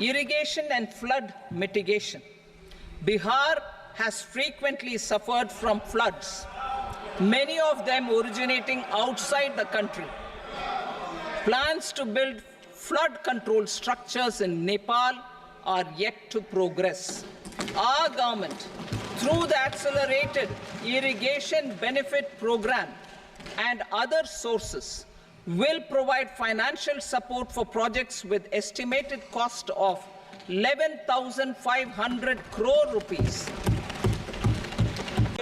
irrigation and flood mitigation. Bihar has frequently suffered from floods, many of them originating outside the country. Plans to build flood control structures in Nepal are yet to progress. Our government, through the Accelerated Irrigation Benefit Program and other sources, will provide financial support for projects with estimated cost of 11,500 crore rupees.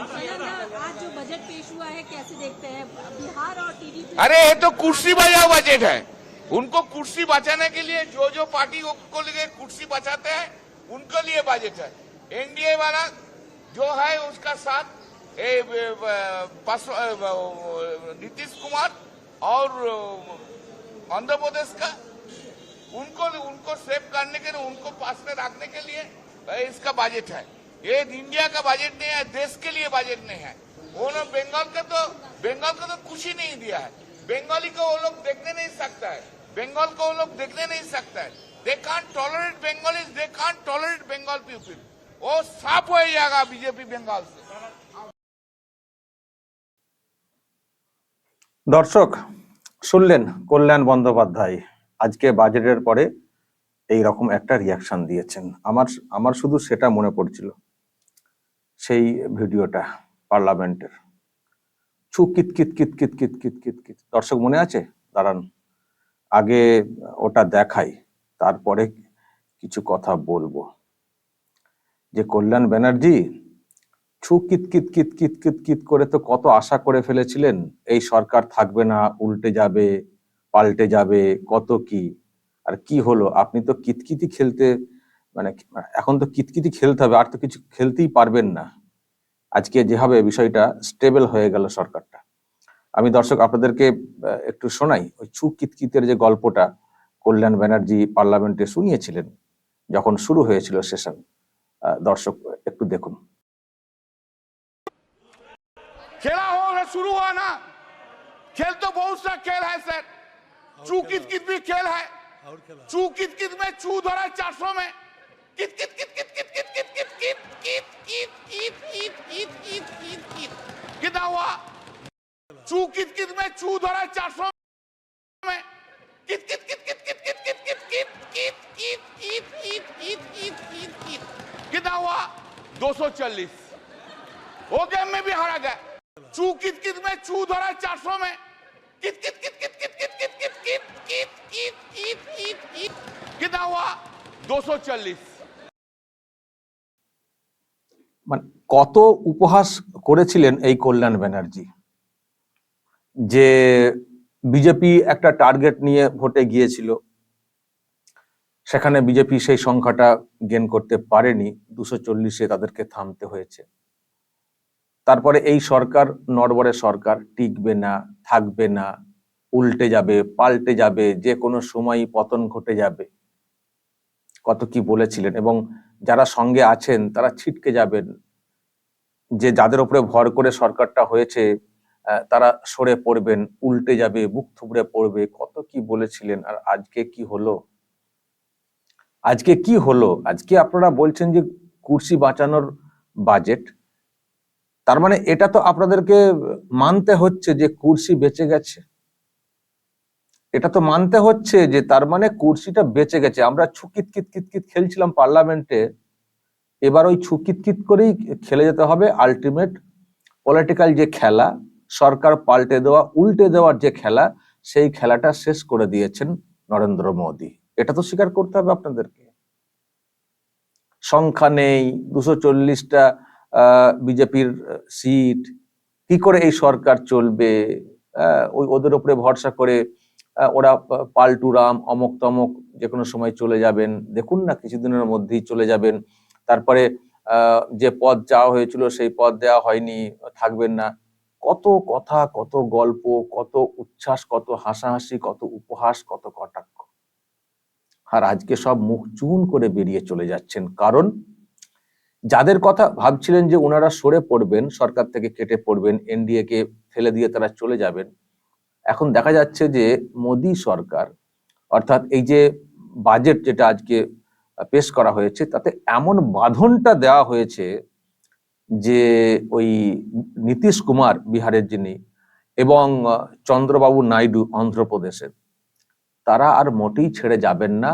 आज जो budget पेश हुआ है कैसे देखते हैं? बिहार और TDP अरे ये तो कुर्सी बजाओ बजट है। उनको कुर्सी बचाने के लिए जो जो पार्टी को लिए कुर्सी बचाते हैं उनके लिए बजट है। एनडीए वाला जो है उसका साथ नीतीश कुमार और आंध्र प्रदेश का, उनको उनको सेव करने के लिए, उनको पास में रखने के लिए इसका बजट है। ये इंडिया का बजट नहीं है, देश के लिए बजट नहीं है। वो लोग बंगाल का तो बंगाल को तो कुछ ही नहीं दिया है। बंगाली को वो लोग देखने नहीं सकता है। बंगाल को वो लोग देखने नहीं सकता है। They can't tolerate Bengali they can't tolerate Bengal people वो साफ़ हो जाएगा बीजेपी बंगाल से। দর্শক, শুনলেন কল্যাণ বন্দ্যোপাধ্যায়। আজকে বাজেটের পরে এই রকম একটা রিয়াকশন দিয়েছেন। আমার আমার শুধু সেটা মনে পড়ছিল। সেই ভিডিওটা পার্লামেন্টের। ছু, কিত কিত কিত কিত কিত কিত কিত কিত। দর্শক, মনে আছে? দাঁড়ান। আগে ওটা দেখাই, তারপরে কিছু কথা বলব। যে কল্যাণ ব্যানার্জি ছু কিত কিত কিত কিত কিত কিত করে তো কত আশা করে ফেলেছিলেন? এই সরকার থাকবে না, উল্টে যাবে, পাল্টে যাবে, কত কি? আর কি হলো? আপনি তো কিতকিতি খেলতে মানে এখন তো কিতকিতি খেলতে হবে, আর তো কিছু খেলতেই পারবেন না। আজকে যেভাবে বিষয়টা স্টেবল হয়ে গেল সরকারটা। আমি দর্শক আপনাদেরকে একটু শোনাই, ওই ছু কিতকিতের যে গল্পটা কল্যাণ ব্যানার্জি পার্লামেন্টে শুনিয়েছিলেন, যখন শুরু হয়েছিল সেশন দর্শক একটু দেখুন। खेला हो रहा शुरू हुआ ना खेल तो बहुत सा खेल है सर चू कित कित भी खेल है चू कित कित में चू धरा चार सौ में कित कित कित कित कित कित कित कित कित कित कित कित कित कित कित कित कित कितना हुआ चू कित कित में चू धरा चार सौ में कित कित कित कित कित कित कित कित कित कित कित कित कित कित कित कित कित कितना हुआ दो सौ चालीस वो गेम में भी हारा गया चू कित कित में चू धरा चार सौ में कित कित कित कित कित कित कित कित कित कित कित कित कित कित कितना हुआ दो सौ चालीस মানে কত উপহাস করেছিলেন এই কল্যাণ ব্যানার্জি যে বিজেপি একটা টার্গেট নিয়ে ভোটে গিয়েছিল সেখানে বিজেপি সেই সংখ্যাটা গেন করতে পারেনি দুশো চল্লিশে তাদেরকে থামতে হয়েছে তারপরে এই সরকার নড়বড়ে সরকার, টিকবে না, থাকবে না, উল্টে যাবে, পাল্টে যাবে, যে কোনো সময় পতন ঘটে যাবে। কত কি বলেছিলেন এবং যারা সঙ্গে আছেন তারা ছিটকে যাবেন। যে যাদের উপরে ভর করে সরকারটা হয়েছে তারা সরে পড়বেন, উল্টে যাবে, বুক থুবড়ে পড়বে। কত কি বলেছিলেন আর আজকে কি হলো? আজকে কি হলো? আজকে আপনারা বলছেন যে কুর্সি বাঁচানোর বাজেট তার মানে এটা তো আপনাদেরকে মানতে হচ্ছে যে কুর্সি বেঁচে গেছে। এটা তো মানতে হচ্ছে যে তার মানে কুর্সিটা বেঁচে গেছে। আমরা ছুকিত কিত কিত কিত খেলছিলাম পার্লামেন্টে, এবার ওই ছুকিত কিত করেই খেলে যেতে হবে আলটিমেট পলিটিক্যাল যে খেলা, সরকার পাল্টে দেওয়া, উল্টে দেওয়ার যে খেলা, সেই খেলাটা শেষ করে দিয়েছেন নরেন্দ্র মোদী। এটা তো স্বীকার করতে হবে আপনাদেরকে। সংখ্যা নেই, দুশো চল্লিশটা বিজেপির সিট, কি করে এই সরকার চলবে? ওই ওদের উপরে ভরসা করে ওরা পাল্টুরাম অমক তমক যে কোনো সময় চলে যাবেন। দেখুন না, কিছুদিনের মধ্যেই চলে যাবেন। তারপরে যে পদ চাওয়া হয়েছিল সেই পদ দেওয়া হয়নি, থাকবেন না। কত কথা, কত গল্প, কত উচ্ছ্বাস, কত হাসাহাসি, কত উপহাস, কত কটাক্ষ। আর আজকে সব মুখ চুন করে বেরিয়ে চলে যাচ্ছেন। কারণ যাদের কথা ভাবছিলেন যে ওনারা সরে পড়বেন, সরকার থেকে কেটে পড়বেন, এনডিএ কে ফেলে দিয়ে তারা চলে যাবেন, এখন দেখা যাচ্ছে যে মোদী সরকার, অর্থাৎ এই যে বাজেট যেটা আজকে পেশ করা হয়েছে, তাতে এমন বাঁধনটা দেওয়া হয়েছে যে ওই নীতিশ কুমার বিহারের যিনি এবং চন্দ্রবাবু নাইডু অন্ধ্রপ্রদেশের, তারা আর মোটেই ছেড়ে যাবেন না।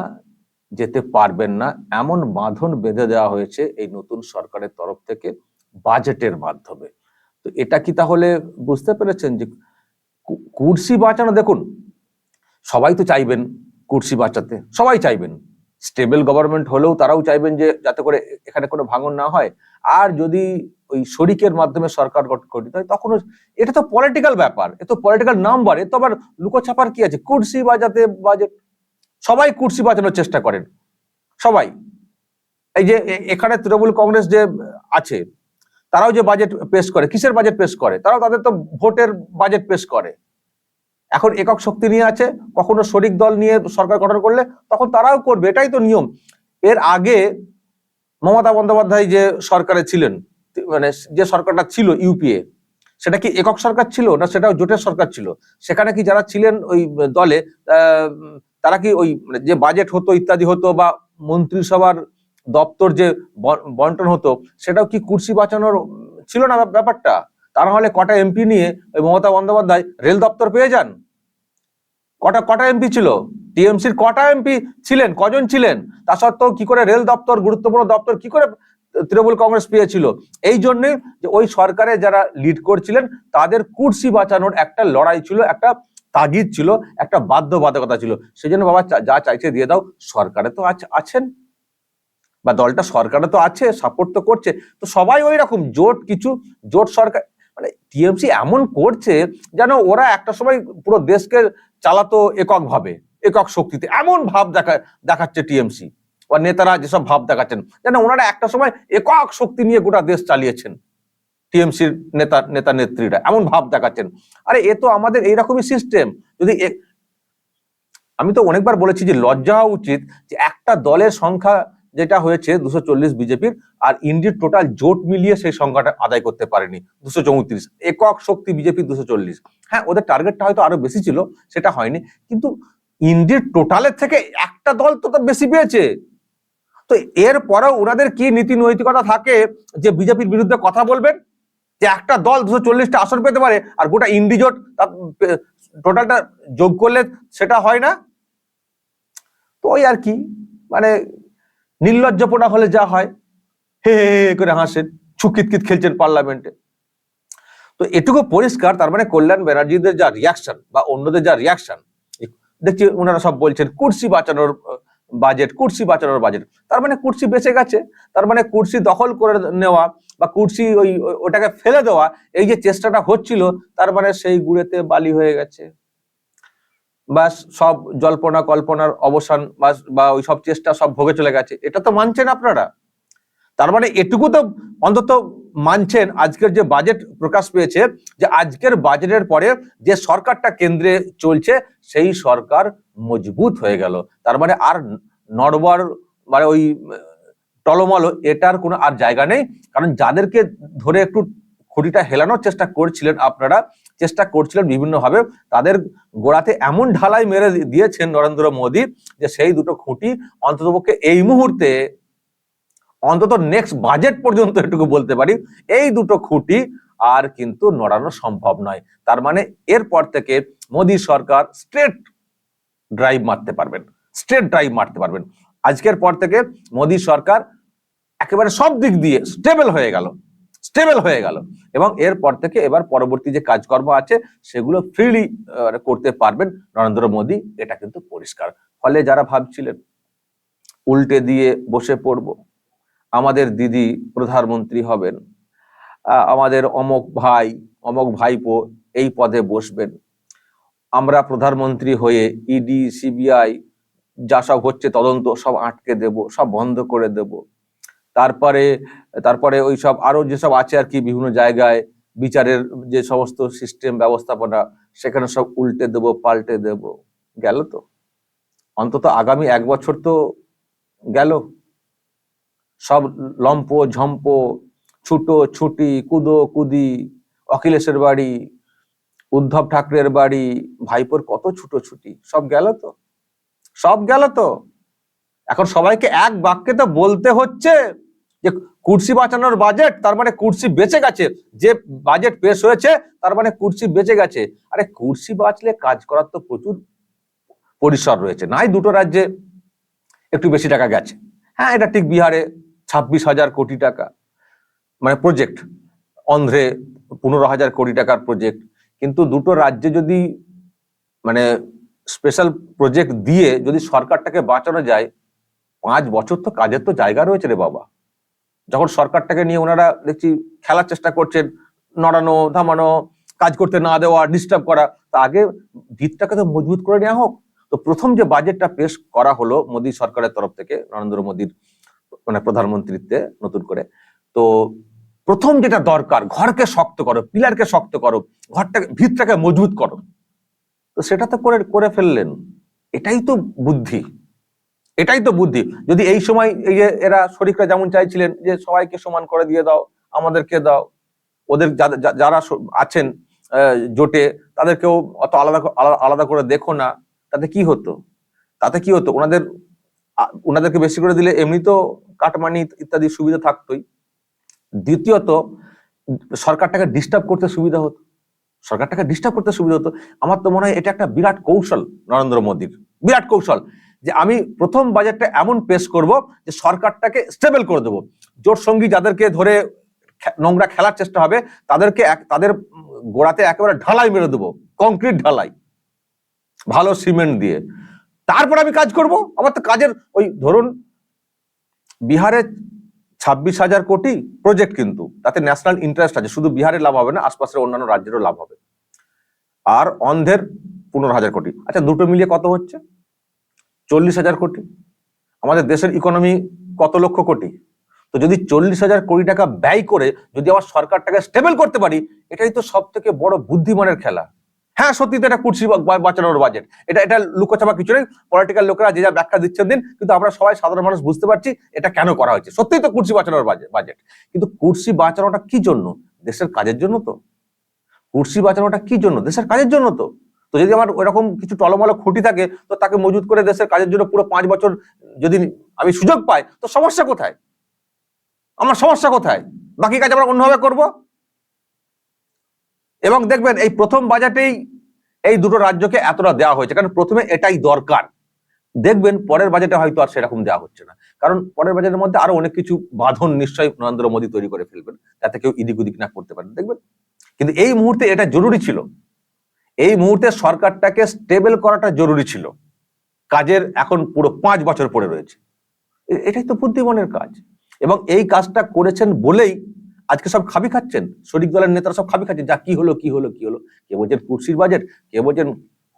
যেতে পারবেন না। এমন বাঁধন বেঁধে দেওয়া হয়েছে এই নতুন সরকারের তরফ থেকে বাজেটের মাধ্যমে। তো এটা কি তাহলে বুঝতে পেরেছেন যে কুর্সি বাঁচানো, দেখুন, সবাই তো চাইবেন কুর্সি বাঁচাতে, সবাই চাইবেন। স্টেবল গভর্নমেন্ট হলেও তারাও চাইবেন যে যাতে করে এখানে কোনো ভাঙন না হয়। আর যদি ওই শরিকের মাধ্যমে সরকার গঠ- গঠিত হয় তখন এটা তো পলিটিক্যাল ব্যাপার, এ তো পলিটিক্যাল নাম্বার এ তো আবার লুকোছাপার কি আছে? কুর্সি বাজাতে বাজেট সবাই কুর্সি বাঁচানোর চেষ্টা করেন। সবাই। এই যে এখানে তৃণমূল কংগ্রেস যে আছে, তারাও যে বাজেট পেশ করে, কিসের বাজেট পেশ করে? তারাও তাদের তো ভোটের বাজেট পেশ করে। এখন একক শক্তি নিয়ে আছে, কখনো শরিক দল নিয়ে সরকার গঠন করলে তখন তারাও করবে, এটাই তো নিয়ম। এর আগে মমতা বন্দ্যোপাধ্যায় যে সরকারে ছিলেন মানে যে সরকারটা ছিল ইউপিএ সেটা কি একক সরকার ছিল না সেটাও জোটের সরকার ছিল? সেখানে কি যারা ছিলেন ওই দলে তারা কি ওই মানে যে বাজেট হতো, ইত্যাদি হতো বা মন্ত্রিসভার দপ্তর যে বন- বন্টন হতো, সেটাও কি কুর্সি বাঁচানোর ছিল না ব্যাপারটা? তা না হলে কটা এমপি নিয়ে ওই মমতা বন্দ্যোপাধ্যায় রেল দপ্তর পেয়ে যান? কটা কটা এমপি ছিল? টিএমসির কটা এমপি ছিলেন? কজন ছিলেন? তা সত্ত্বেও কি করে রেল দপ্তর, গুরুত্বপূর্ণ দপ্তর কি করে তৃণমূল কংগ্রেস পেয়েছিল? এই জন্যে যে ওই সরকারে যারা লিড করছিলেন, তাদের কুর্সি বাঁচানোর একটা লড়াই ছিল, একটা তাগিদ ছিল, একটা বাধ্যবাধকতা ছিল। সেই জন্য বাবা যা চাইছে দিয়ে দাও, সরকারে তো আছ- আছেন। বা দলটা সরকারে তো আছে সাপোর্ট তো করছে। তো সবাই ওই রকম জোট কিছু, জোট সরকার মানে টিএমসি এমন করছে যেন ওরা একটা সময় পুরো দেশকে চালাতো এককভাবে, একক শক্তিতে। এমন ভাব দেখা, দেখাচ্ছে টিএমসি। বা নেতারা যেসব ভাব দেখাচ্ছেন, যেন ওনারা একটা সময় একক শক্তি নিয়ে গোটা দেশ চালিয়েছেন। টিএমসির নেতা নেতা নেত্রীরা, এমন ভাব দেখাচ্ছেন। আরে, এ তো আমাদের এইরকমই সিস্টেম যদি আমি তো অনেকবার বলেছি যে লজ্জা হওয়া উচিত যে একটা দলের সংখ্যা যেটা হয়েছে দুশো চল্লিশ বিজেপির, আর ইন্ডির টোটাল জোট মিলিয়ে সেই সংখ্যাটা আদায় করতে পারেনি দুশো চৌত্রিশ। একক শক্তি বিজেপি দুশো চল্লিশ। হ্যাঁ ওদের টার্গেটটা হয়তো আরও বেশি ছিল, সেটা হয়নি। কিন্তু ইন্ডির টোটালের থেকে একটা দল তো তো বেশি পেয়েছে। তো এর পরেও ওনাদের কি নীতি নৈতিকতা থাকে যে বিজেপির বিরুদ্ধে কথা বলবেন? যে একটা দল দুশো চল্লিশটা আসন পেতে পারে আর গোটা ইন্ডি জোট টোটালটা যোগ করলে সেটা হয় না? তো ওই আর কি মানে নির্লজ্জপনা হলে যা হয়, হে হে হে করে হাসেন ছুকিতকিত খেলছেন পার্লামেন্টে। তো এটুকু পরিষ্কার, তার মানে কল্যাণ ব্যানার্জিদের যা রিয়াকশন বা অন্যদের যা রিয়াকশন দেখছি ওনারা সব বলছেন, কুর্সি বাঁচানোর বাজেট কুর্সি বাঁচানোর বাজেট তার মানে কুর্সি বেঁচে গেছে, তার মানে কুর্সি দখল করে নেওয়া বা কুর্সি ওই, ওটাকে ফেলে দেওয়া, এই যে চেষ্টাটা হচ্ছিল, তার মানে সেই গুড়েতে বালি হয়ে গেছে। বা সব জল্পনা কল্পনার অবসান বা ওই সব চেষ্টা সব ভোগে চলে গেছে। এটা তো মানছেন আপনারা? তার মানে এটুকু তো অন্তত মানছেন আজকের যে বাজেট প্রকাশ পেয়েছে যে আজকের বাজেটের পরে যে সরকারটা কেন্দ্রে চলছে সেই সরকার মজবুত হয়ে গেল। তার মানে আর নড়বড় মানে ওই টলমল এটার কোনো আর জায়গা নেই। কারণ যাদেরকে ধরে একটু খুঁটিটা হেলানোর চেষ্টা করছিলেন আপনারা, চেষ্টা করছিলেন বিভিন্নভাবে, তাদের গোড়াতে এমন ঢালাই মেরে দিয়েছেন নরেন্দ্র মোদী যে সেই দুটো খুঁটি অন্ততপক্ষে এই মুহূর্তে অন্তত নেক্সট বাজেট পর্যন্ত এটুকু বলতে পারি, এই দুটো খুঁটি আর কিন্তু নড়ানো সম্ভব নয়। তার মানে এরপর থেকে মোদী সরকার স্ট্রেট ড্রাইভ মারতে পারবেন স্ট্রেট ড্রাইভ মারতে পারবেন। আজকের পর থেকে মোদী সরকার একেবারে সব দিক দিয়ে স্টেবল হয়ে গেল স্টেবল হয়ে গেল। এবং এরপর থেকে এবার পরবর্তী যে কাজকর্ম আছে, সেগুলো ফ্রিলি করতে পারবেন নরেন্দ্র মোদী, এটা কিন্তু পরিষ্কার। ফলে যারা ভাবছিলেন, উল্টে দিয়ে বসে পড়ব আমাদের দিদি প্রধানমন্ত্রী হবেন। আমাদের অমক ভাই, অমক ভাইপো এই পদে বসবেন। আমরা প্রধানমন্ত্রী হয়ে ইডি সিবিআই যা সব হচ্ছে তদন্ত সব আটকে দেব, সব বন্ধ করে দেব। তারপরে তারপরে ওই সব আরও যেসব আছে আর কি বিভিন্ন জায়গায় বিচারের যে সমস্ত সিস্টেম ব্যবস্থাপনা সেখানে সব উল্টে দেব, পাল্টে দেব। গেল তো? অন্তত আগামী এক বছর তো গেল। সব লম্প, ঝম্প, ছুটো, ছুটি, কুদো, কুদি, অখিলেশের বাড়ি, উদ্ধব ঠাকরের বাড়ি, ভাইপোর কত ছুটো ছুটি, সব গেল তো? সব গেল তো? এখন সবাইকে এক বাক্যে তো বলতে হচ্ছে যে কুর্সি বাঁচানোর বাজেট তার মানে কুর্সি বেঁচে গেছে। যে বাজেট পেশ হয়েছে, তার মানে কুর্সি বেঁচে গেছে। আরে কুর্সি বাঁচলে কাজ করার তো প্রচুর পরিসর রয়েছে। নাই দুটো রাজ্যে একটু বেশি টাকা গেছে। হ্যাঁ এটা ঠিক বিহারে ছাব্বিশ হাজার কোটি টাকা। মানে প্রজেক্ট অন্ধ্রে পনেরো হাজার কোটি টাকার প্রজেক্ট কিন্তু দুটো রাজ্যে যদি মানে স্পেশাল প্রজেক্ট দিয়ে যদি সরকারটাকে বাঁচানো যায়, পাঁচ বছর তো কাজের তো জায়গা রয়েছে রে বাবা। যখন সরকারটাকে নিয়ে ওনারা দেখছি খেলার চেষ্টা করছেন, নড়ানো ধামানো কাজ করতে না দেওয়া ডিস্টার্ব করা, তা আগে ভিতটাকে তো মজবুত করে নেওয়া হোক। তো প্রথম যে বাজেটটা পেশ করা হলো মোদী সরকারের তরফ থেকে, নরেন্দ্র মোদীর মানে প্রধানমন্ত্রীত্বে নতুন করে। তো প্রথম যেটা দরকার, ঘরকে শক্ত করো, পিলারকে শক্ত করো, ঘরটাকে ভিতটাকে মজবুত করো। তো সেটা তো করে করে ফেললেন। এটাই তো বুদ্ধি। এটাই তো বুদ্ধি। যদি এই সময় এই যে এরা শরিকরা যেমন চাইছিলেন যে সবাইকে সমান করে দিয়ে দাও, আমাদেরকে দাও, ওদের যারা আছেন জোটে, তাদেরকেও অত আলাদা- আলাদা করে দেখো না, তাতে কি হতো? তাতে কি হতো? ওনাদের ওনাদেরকে বেশি করে দিলে এমনি তো কাটমানি ইত্যাদি সুবিধা থাকতোই। দ্বিতীয়ত, সরকারটাকে ডিস্টার্ব করতে সুবিধা হতো। সরকারটাকে ডিস্টার্ব করতে সুবিধা হতো। আমার তো মনে হয় এটা একটা বিরাট কৌশল নরেন্দ্র মোদীর। বিরাট কৌশল যে আমি প্রথম বাজেটটা এমন পেশ করব যে সরকারটাকে স্টেবল করে দেবো। জোট সঙ্গী যাদেরকে ধরে নোংরা খেলার চেষ্টা হবে, তাদেরকে এক তাদের গোড়াতে একেবারে ঢালাই মেরে দেবো। কংক্রিট ঢালাই। ভালো সিমেন্ট দিয়ে। তারপর আমি কাজ করব। আমার তো কাজের ওই ধরুন বিহারে ছাব্বিশ হাজার কোটি প্রজেক্ট কিন্তু, তাতে ন্যাশনাল ইন্টারেস্ট আছে, শুধু বিহারের লাভ হবে না, আশপাশের অন্যান্য রাজ্যেরও লাভ হবে। আর অন্ধের পনেরো হাজার কোটি। আচ্ছা দুটো মিলিয়ে কত হচ্ছে? চল্লিশ হাজার কোটি। আমাদের দেশের ইকোনমি কত লক্ষ কোটি? তো যদি চল্লিশ হাজার কোটি টাকা ব্যয় করে যদি আমার সরকারটাকে স্টেবল করতে পারি, এটাই তো সব থেকে বড় বুদ্ধিমানের খেলা। হ্যাঁ সত্যি তো এটা কুর্সি বাঁচানোর বাজেট এটা এটা লুকোচাপা কিছু নেই। পলিটিক্যাল লোকেরা যে যা ব্যাখ্যা দিচ্ছেন দিন, কিন্তু আমরা সবাই সাধারণ মানুষ বুঝতে পারছি এটা কেন করা হয়েছে। সত্যিই তো কুর্সি বাঁচানোর বাজেট কিন্তু কুর্সি বাঁচানোটা কি জন্য? দেশের কাজের জন্য তো। কুর্সি বাঁচানোটা কি জন্য? দেশের কাজের জন্য তো। তো যদি আমার ওইরকম কিছু টলমলো খুঁটি থাকে, তো তাকে মজুত করে দেশের কাজের জন্য পুরো পাঁচ বছর যদি আমি সুযোগ পাই, তো সমস্যা কোথায়? আমার সমস্যা কোথায়? বাকি কাজ আমরা অন্যভাবে করব? এবং দেখবেন এই প্রথম বাজেটেই এই দুটো রাজ্যকে এতটা দেওয়া হয়েছে, কারণ প্রথমে এটাই দরকার। দেখবেন পরের বাজেটে হয়তো আর সেরকম দেওয়া হচ্ছে না। কারণ পরের বাজেটের মধ্যে আরও অনেক কিছু বাঁধন নিশ্চয়ই নরেন্দ্র মোদী তৈরি করে ফেলবেন যাতে কেউ ইদিক উদিক না করতে পারেন দেখবেন? কিন্তু এই মুহূর্তে এটা জরুরি ছিল। এই মুহূর্তে সরকারটাকে স্টেবল করাটা জরুরি ছিল। কাজের এখন পুরো পাঁচ বছর পড়ে রয়েছে। এটাই তো বুদ্ধিমানের কাজ। এবং এই কাজটা করেছেন বলেই আজকে সব খাবি খাচ্ছেন? শরিক দলের নেতারা সব খাবি খাচ্ছেন। যা কি হলো কি হলো কি হলো? কে বলছেন কুর্সির বাজেট? কে বলছেন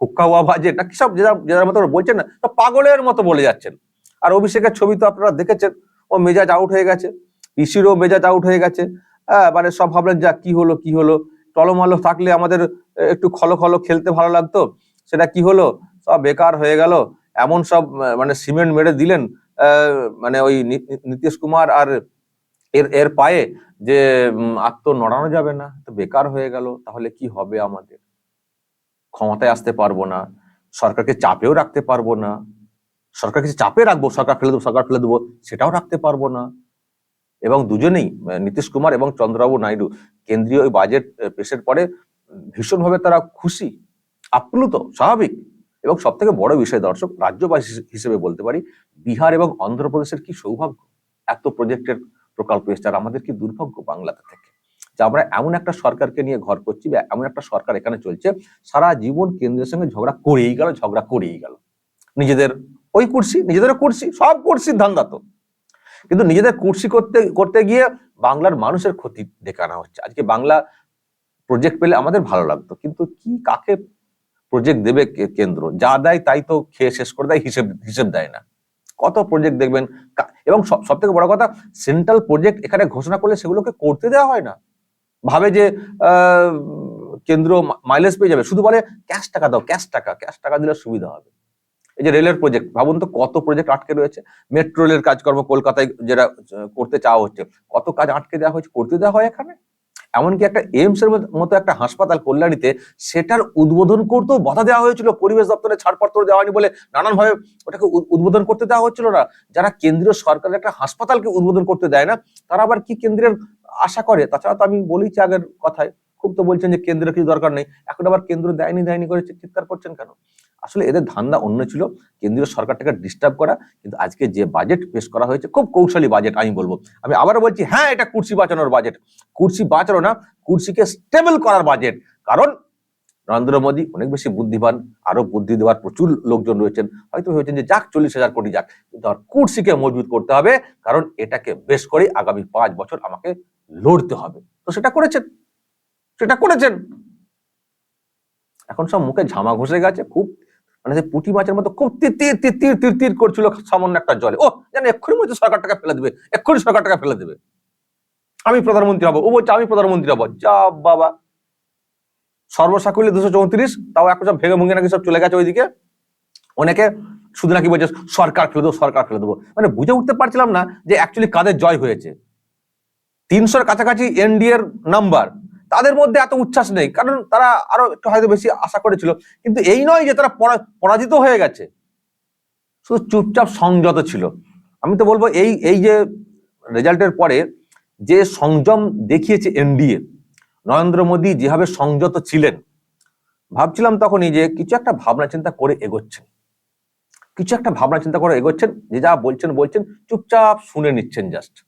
হুক্কা হওয়া বাজেট? না কি সব যে যার- মতো বলছেন না, সব পাগলের মতো বলে যাচ্ছেন। আর অভিষেকের ছবি তো আপনারা দেখেছেন। ও মেজাজ আউট হয়ে গেছে। পিসিরও মেজাজ আউট হয়ে গেছে। হ্যাঁ মানে সব ভাবলেন, যা, কি হলো কি হলো? টলমলো থাকলে আমাদের একটু খলো খলো খেলতে ভালো লাগতো। সেটা কি হলো? সব বেকার হয়ে গেল। এমন সব মানে সিমেন্ট মেরে দিলেন মানে ওই নীতিশ কুমার আর এর এর পায়ে যে তো নড়ানো যাবে না, তো বেকার হয়ে গেল, তাহলে কি হবে আমাদের? ক্ষমতায় আসতে পারব না, সরকারকে চাপেও রাখতে পারব না, সরকারকে চাপে রাখব, সরকার ফেলে দেবো, সরকার ফেলে দেবো, সেটাও রাখতে পারব না। এবং দুজনেই নীতিশ কুমার এবং চন্দ্রবাবু নাইডু, কেন্দ্রীয় বাজেট পেশের পরে ভীষণভাবে তারা খুশি, আপ্লুত, স্বাভাবিক এবং সব থেকে বড় বিষয় দর্শক, রাজ্যবাসী হিসে- হিসেবে বলতে পারি, বিহার এবং অন্ধ্রপ্রদেশের কি সৌভাগ্য? এত প্রজেক্টের প্রকল্প এসছে আর আমাদের কি দুর্ভাগ্য বাংলাতে থেকে। যে আমরা এমন একটা সরকারকে নিয়ে ঘর করছি বা এমন একটা সরকার এখানে চলছে, সারা জীবন কেন্দ্রের সঙ্গে ঝগড়া করেই গেল, ঝগড়া করেই গেল। নিজেদের ওই কুর্সি, নিজেদেরও কুর্সি, সব কুর্সির ধান্দা কিন্তু নিজেদের কুর্সি করতে করতে গিয়ে বাংলার মানুষের ক্ষতি ডেকে আনা হচ্ছে। আজকে বাংলা প্রজেক্ট পেলে আমাদের ভালো লাগতো। কিন্তু কি, কাকে প্রজেক্ট দেবে কেন্দ্র? যা দেয় তাই তো খেয়ে শেষ করে দেয়, হিসেব হিসেব দেয় না। কত প্রজেক্ট দেখবেন? এবং সব থেকে বড় কথা সেন্ট্রাল প্রজেক্ট এখানে ঘোষণা করলে সেগুলোকে করতে দেওয়া হয় না। ভাবে যে কেন্দ্র মাইলেজ পেয়ে যাবে। শুধু বলে ক্যাশ টাকা দাও ক্যাশ টাকা ক্যাশ টাকা দিলে সুবিধা হবে। এই যে রেলের প্রজেক্ট ভাবুন তো কত প্রজেক্ট আটকে রয়েছে। মেট্রো রেলের কাজকর্ম কলকাতায় যেটা করতে চাওয়া হচ্ছে, কত কাজ আটকে দেওয়া হয়েছে, করতে দেওয়া হয় এখানে? এমনকি একটা এইমস এর মতো একটা হাসপাতাল কল্যাণীতে সেটার উদ্বোধন করতেও বাধা দেওয়া হয়েছিল। পরিবেশ দপ্তরে ছাড়পত্র দেওয়া হয়নি বলে নানানভাবে ওটাকে উদ- উদ্বোধন করতে দেওয়া হচ্ছিল না। যারা কেন্দ্রীয় সরকারের একটা হাসপাতালকে উদ্বোধন করতে দেয় না, তারা আবার কি কেন্দ্রের আশা করে? তাছাড়া তো আমি বলেইছি আগের কথায়। খুব তো বলছেন যে কেন্দ্রের কিছু দরকার নেই। এখন আবার কেন্দ্র দেয়নি দেয়নি করে চিৎকার করছেন কেন? আসলে এদের ধান্দা অন্য ছিল। কেন্দ্রীয় সরকারটাকে ডিস্টার্ব করা, কিন্তু আজকে যে বাজেট পেশ করা হয়েছে, খুব কৌশলী বাজেট আমি বলব। আমি আবারও বলছি হ্যাঁ এটা কুর্সি বাঁচানোর বাজেট কুর্সি বাঁচানো না, কুর্সিকে স্টেবল করার বাজেট কারণ নরেন্দ্র মোদী অনেক বেশি বুদ্ধিমান আরও বুদ্ধি দেওয়ার প্রচুর লোকজন রয়েছেন। হয়তো ভেবেছেন যে যাক, চল্লিশ হাজার কোটি যাক। কিন্তু আর কুর্সিকে মজবুত করতে হবে, কারণ এটাকে বেশ করে আগামী পাঁচ বছর আমাকে লড়তে হবে। তো সেটা করেছেন। সেটা করেছেন। এখন সব মুখে ঝামা ঘষে গেছে, খুব মানে যে পুঁটি মাছের মতো খুব তীর তীর তীর তীর তীর তীর করছিল সামান্য একটা জলে। ও, জানে, এক্ষুনি মধ্যে সরকারটাকে ফেলে দেবে, এক্ষুনি সরকারটাকে ফেলে দেবে। আমি প্রধানমন্ত্রী হব, ও বলছে, আমি প্রধানমন্ত্রী হব। যা বাবা। সর্বসাকুল্যে দুশো চৌত্রিশ, তাও এখন সব ভেঙে ভুঙে নাকি সব চলে গেছে ওইদিকে। অনেকে শুধু নাকি বলছে, সরকার ফেলে দেবো, সরকার ফেলে দেবো। মানে বুঝে উঠতে পারছিলাম না যে অ্যাকচুয়ালি কাদের জয় হয়েছে। তিনশোর কাছাকাছি এনডিএর নাম্বার তাদের মধ্যে এত উচ্ছ্বাস নেই। কারণ তারা আরও একটু হয়তো বেশি আশা করেছিল। কিন্তু এই নয় যে তারা পরা- পরাজিত হয়ে গেছে। শুধু চুপচাপ সংযত ছিল। আমি তো বলব এই এই যে রেজাল্টের পরে যে সংযম দেখিয়েছে এনডিএ, নরেন্দ্র মোদী যেভাবে সংযত ছিলেন, ভাবছিলাম তখনই যে কিছু একটা ভাবনা চিন্তা করে এগোচ্ছেন। কিছু একটা ভাবনা চিন্তা করে এগোচ্ছেন, যে যা বলছেন বলছেন, চুপচাপ শুনে নিচ্ছেন জাস্ট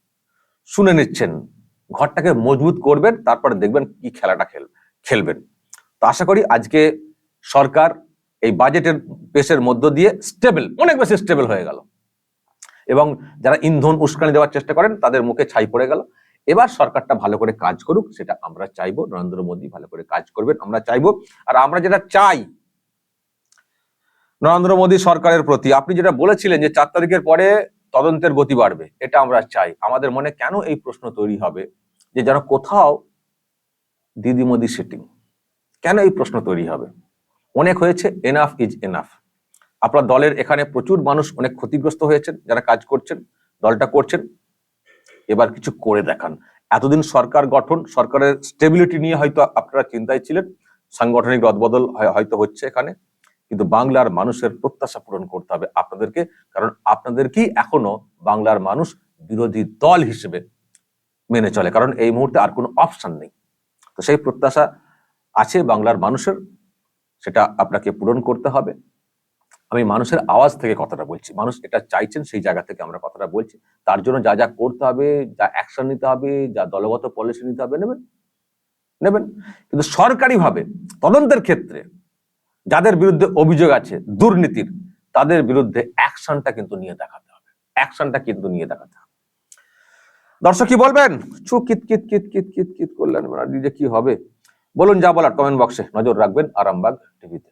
শুনে নিচ্ছেন। ঘরটাকে মজবুত করবেন, তারপরে দেখবেন কি খেলাটা খেল, খেলবেন। তো আশা করি আজকে সরকার এই বাজেটের পেশের মধ্য দিয়ে স্টেবল, অনেক বেশি স্টেবল হয়ে গেল। এবং যারা ইন্ধন উস্কানি দেওয়ার চেষ্টা করেন, তাদের মুখে ছাই পড়ে গেল। এবার সরকারটা ভালো করে কাজ করুক, সেটা আমরা চাইব। নরেন্দ্র মোদী ভালো করে কাজ করবেন, আমরা চাইব। আর আমরা যেটা চাই, নরেন্দ্র মোদী সরকারের প্রতি, আপনি যেটা বলেছিলেন যে চার তারিখের পরে তদন্তের গতি বাড়বে, এটা আমরা চাই। আমাদের মনে কেন এই প্রশ্ন তৈরি হবে? যে যেন কোথাও দিদি মোদি সিটিং কেন এই প্রশ্ন তৈরি হবে? অনেক হয়েছে এনাফ ইজ এনাফ আপনার দলের এখানে প্রচুর মানুষ অনেক ক্ষতিগ্রস্ত হয়েছেন, যারা কাজ করছেন, দলটা করছেন। এবার কিছু করে দেখান। এতদিন সরকার গঠন, সরকারের স্টেবিলিটি নিয়ে হয়তো আপনারা চিন্তায় ছিলেন। সাংগঠনিক রদবদল হয়- হয়তো হচ্ছে এখানে। কিন্তু বাংলার মানুষের প্রত্যাশা পূরণ করতে হবে আপনাদেরকে, কারণ আপনাদেরকেই এখনও বাংলার মানুষ বিরোধী দল হিসেবে মেনে চলে, কারণ এই মুহূর্তে আর কোনো অপশন নেই। তো সেই প্রত্যাশা আছে বাংলার মানুষের, সেটা আপনাকে পূরণ করতে হবে। আমি মানুষের আওয়াজ থেকে কথাটা বলছি, মানুষ এটা চাইছেন সেই জায়গা থেকে আমরা কথাটা বলছি, তার জন্য যা যা করতে হবে, যা অ্যাকশন নিতে হবে, যা দলগত পলিসি নিতে হবে, নেবেন নেবেন। কিন্তু সরকারিভাবে তদন্তের ক্ষেত্রে যাদের বিরুদ্ধে অভিযোগ আছে, দুর্নীতির, তাদের বিরুদ্ধে অ্যাকশনটা কিন্তু নিয়ে দেখাতে হবে। অ্যাকশনটা কিন্তু নিয়ে দেখাতে হবে। দর্শক কি বলবেন? চু কিত কিত কিত কিত কিত কিত করলেন নিজে কি হবে? বলুন যা বলার কমেন্ট বক্সে নজর রাখবেন আরামবাগ টিভিতে।